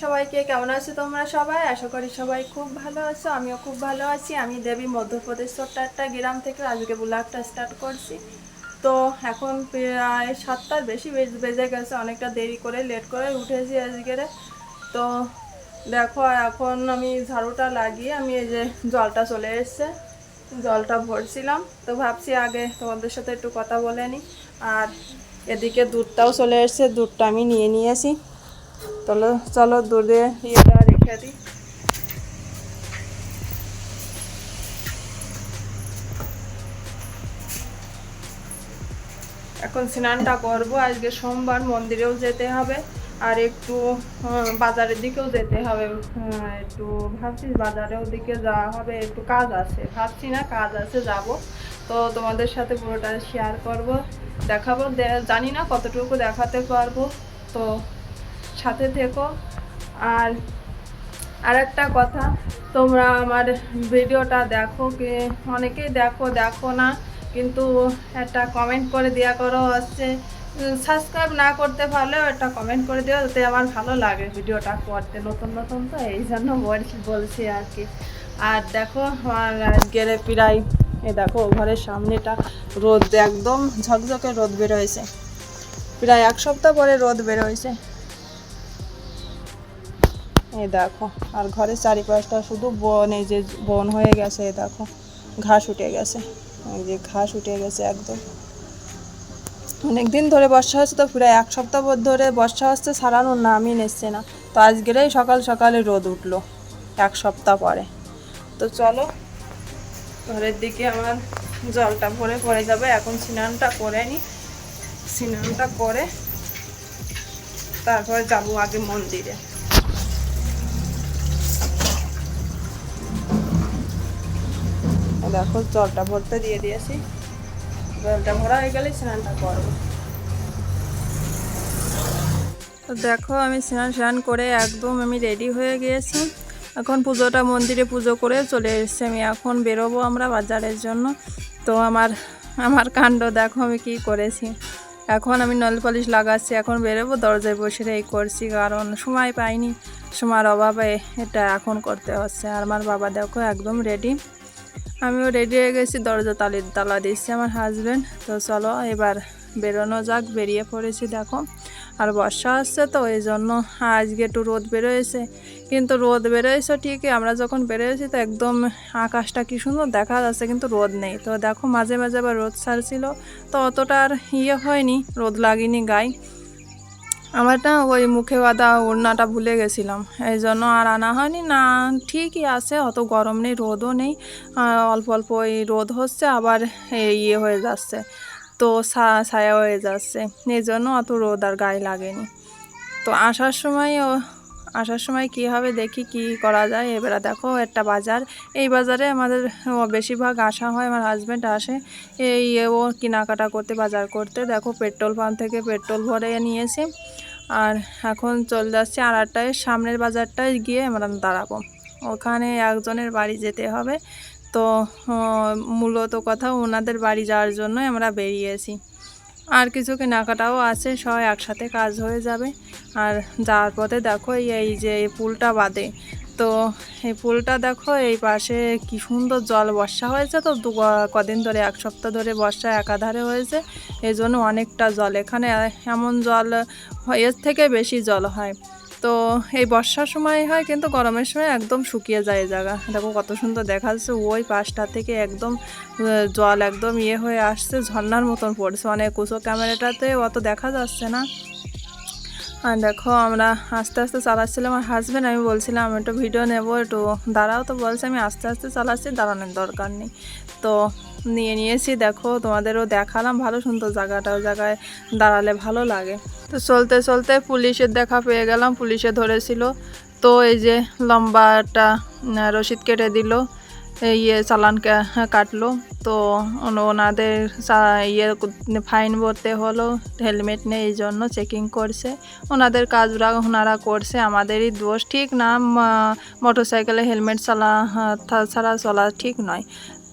সবাইকে, কেমন আছো তোমরা সবাই? আশা করি সবাই খুব ভালো আছো, আমিও খুব ভালো আছি। আমি দেবী, মধ্যপ্রদেশ ছোট্ট একটা গ্রাম থেকে আজকে ব্লগটা স্টার্ট করছি। তো এখন প্রায় সাতটার বেশি বেজ- গেছে, অনেকটা দেরি করে লেট করে উঠেছি আজকে তো দেখো, এখন আমি ঝাড়ুটা লাগিয়ে আমি এই যে জলটা চলে এসছে, জলটা ভরছিলাম। তো ভাবছি আগে তোমাদের সাথে একটু কথা বলে নিই। আর এদিকে দুধটাও চলে এসছে, দুধটা আমি নিয়ে নিয়েছি। চলো চলো দুধে ইয়েটা রেখে দিই এখন স্নানটা করব, আজকে সোমবার মন্দিরেও যেতে হবে, আর একটু বাজারের দিকেও যেতে হবে একটু ভাবছি বাজারের দিকে যাওয়া হবে, একটু কাজ আছে, ভাবছি না কাজ আছে, যাব। তো তোমাদের সাথে পুরোটা শেয়ার করব, দেখাবো জানি না কতটুকু দেখাতে পারব। তো সাথে থেকো। আর আর একটা কথা, তোমরা আমার ভিডিওটা দেখো কি, অনেকেই দেখো দেখো না, কিন্তু একটা কমেন্ট করে দেওয়া করো হচ্ছে সাবস্ক্রাইব না করতে পারলেও একটা কমেন্ট করে দিও, যাতে আমার ভালো লাগে ভিডিওটা করতে, নতুন নতুন তো, এই জন্য বলছি বলছি আর কি। আর দেখো, আমার গেলে প্রায় এ দেখো, ঘরের সামনেটা রোদ, একদম ঝকঝকে রোদ বেরোয়েছে প্রায় এক সপ্তাহ পরে রোদ বেরোয়েছে এই দেখো, আর ঘরের চারিপাশটা শুধু বন, এই যে বন হয়ে গেছে, এই দেখো, ঘাস উঠে গেছে, এই যে ঘাস উঠে গেছে একদম। অনেক দিন ধরে বর্ষা হচ্ছে তো, প্রায় এক সপ্তাহ ধরে বর্ষা হচ্ছে, সারানোর নামই নিচ্ছে না। তো আজকেরই সকাল সকালে রোদ উঠল, এক সপ্তাহ পরে। তো চলো, ঘরের দিকে আমার জলটা ভরে পড়ে যাবে, এখন স্নানটা করে নিই স্নানটা করে তারপরে যাব আগে মন্দিরে। দেখো, জলটা ভরতে দিয়ে দিয়েছি। জলটা ভরা হয়ে গেলে স্নানটা করব। তো দেখো, আমি স্নান স্নান করে একদম আমি রেডি হয়ে গিয়েছি। এখন পুজোটা মন্দিরে পুজো করে চলে এসেছি আমি। এখন বেরোবো আমরা বাজারের জন্য। তো আমার আমার কাণ্ড দেখো আমি কি করেছি। এখন আমি নল পলিশ লাগাচ্ছি, এখন বেরোবো, দরজায় বসে এই করছি, কারণ সময় পাইনি। সময়ের অভাবে এটা এখন করতে হচ্ছে। আর আমার বাবা দেখো একদম রেডি আমিও রেডি হয়ে গেছি, দরজা তালি, তালা দিচ্ছে আমার হাজবেন্ড তো চলো, এবার বেরোনো যাক, বেরিয়ে পড়েছি দেখো। আর বর্ষা আসছে তো, এই জন্য আজকে একটু রোদ বেরোয়েছে। কিন্তু রোদ বেরোয়েছে ঠিকই, আমরা যখন বেরোয়েছি তো একদম আকাশটা কি সুন্দর দেখা যাচ্ছে, কিন্তু রোদ নেই। তো দেখো, মাঝে মাঝে আবার রোদ ছাড়ছিল, তো অতটা আর ইয়ে হয়নি, রোদ লাগেনি গায়ে। আমার না ওই মুখে বাঁধা ওড়নাটা ভুলে গেছিলাম। এই জন্য আর আনা হয়নি। না, ঠিকই আছে, অত গরম নেই, রোদও নেই। অল্প অল্প ওই রোদ হচ্ছে, আবার ইয়ে হয়ে যাচ্ছে, তো ছায়া হয়ে যাচ্ছে। এই জন্য অত রোদ আর গায়ে লাগেনি। তো আসার সময় আসার সময় কি হবে, দেখি কি করা যায়। এবারে দেখো, একটা বাজার। এই বাজারে আমাদের বেশিরভাগ আসা হয়, আমার হাজব্যান্ড আসে। এই ও কেনাকাটা করতে, বাজার করতে। দেখো পেট্রোল পাম্প থেকে পেট্রোল ভরে নিয়েছে। আর এখন চলে যাচ্ছে আর সামনের বাজারটায় গিয়ে আমরা দাঁড়াবো। ওখানে একজনের বাড়ি যেতে হবে। তো মূলত কথা ওনাদের বাড়ি যাওয়ার জন্যই আমরা বেরিয়েছি। আর কিছু কেনাকাটাও আছে সব একসাথে কাজ হয়ে যাবে। আর যাওয়ার পথে দেখো এই যে এই পুলটা বাদে। তো এই পুলটা দেখো এই পাশে কি সুন্দর জল বর্ষা হয়েছে তো, দু, কদিন ধরে, এক সপ্তাহ ধরে বর্ষা একাধারে হয়েছে। এই জন্য অনেকটা জল। এখানে এমন জল, এর থেকে বেশি জল হয়। তো এই বর্ষার সময় হয়, কিন্তু গরমের সময় একদম শুকিয়ে যায় এই জায়গা। দেখো কত সুন্দর দেখা যাচ্ছে ওই পাশটা থেকে একদম জল একদম ইয়ে হয়ে আসছে ঝর্নার মতন পড়ছে। অনেক উঁচু ক্যামেরাটাতে অত দেখা যাচ্ছে না। আর দেখো আমরা আস্তে আস্তে চালাচ্ছিলাম, আমার হাজব্যান্ড আমি বলছিলাম একটু ভিডিও নেব, একটু দাঁড়াও। তো বলছে, আমি আস্তে আস্তে চালাচ্ছি, দাঁড়ানোর দরকার নেই। তো নিয়ে নিয়েছি, দেখো তোমাদেরও দেখালাম ভালো সুন্দর জায়গাটা, ওই জায়গায় দাঁড়ালে ভালো লাগে। তো চলতে চলতে পুলিশের দেখা পেয়ে গেলাম, পুলিশে ধরেছিল। তো এই যে লম্বাটা রসিদ কেটে দিল। ইয়ে চালান কাটলো। তো ওন- ওনাদের ইয়ে ফাইন ভরতে হলো, হেলমেট নেই এই জন্য চেকিং করছে। ওনাদের কাজরা ওনারা করছে, আমাদেরই দোষ। ঠিক না মোটর সাইকেলে হেলমেট চালা ছাড়া চলা ঠিক নয়।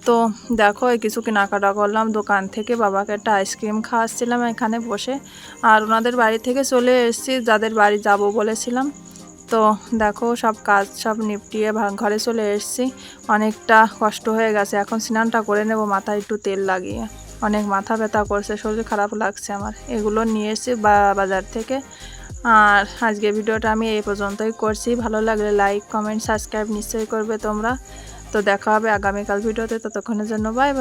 তো দেখো কিছু কেনাকাটা করলাম, দোকান থেকে বাবাকে একটা আইসক্রিম খাওয়াচ্ছিলাম এখানে বসে। আর ওনাদের বাড়ি থেকে চলে এসেছি, যাদের বাড়ি যাব বলেছিলাম। তো দেখো সব কাজ সব নিপটিয়ে ঘরে চলে এসেছি। অনেকটা কষ্ট হয়ে গেছে। এখন স্নানটা করে নেব, মাথায় একটু তেল লাগিয়ে। অনেক মাথা ব্যথা করছে, শরীর খারাপ লাগছে আমার। এগুলো নিয়ে এসেছি বাজার থেকে। আর আজকে ভিডিওটা আমি এই পর্যন্তই করছি। ভালো লাগলে লাইক কমেন্ট সাবস্ক্রাইব নিশ্চয়ই করবে তোমরা। তো দেখা হবে আগামীকাল ভিডিওতে। ততক্ষণের জন্য বাই বাই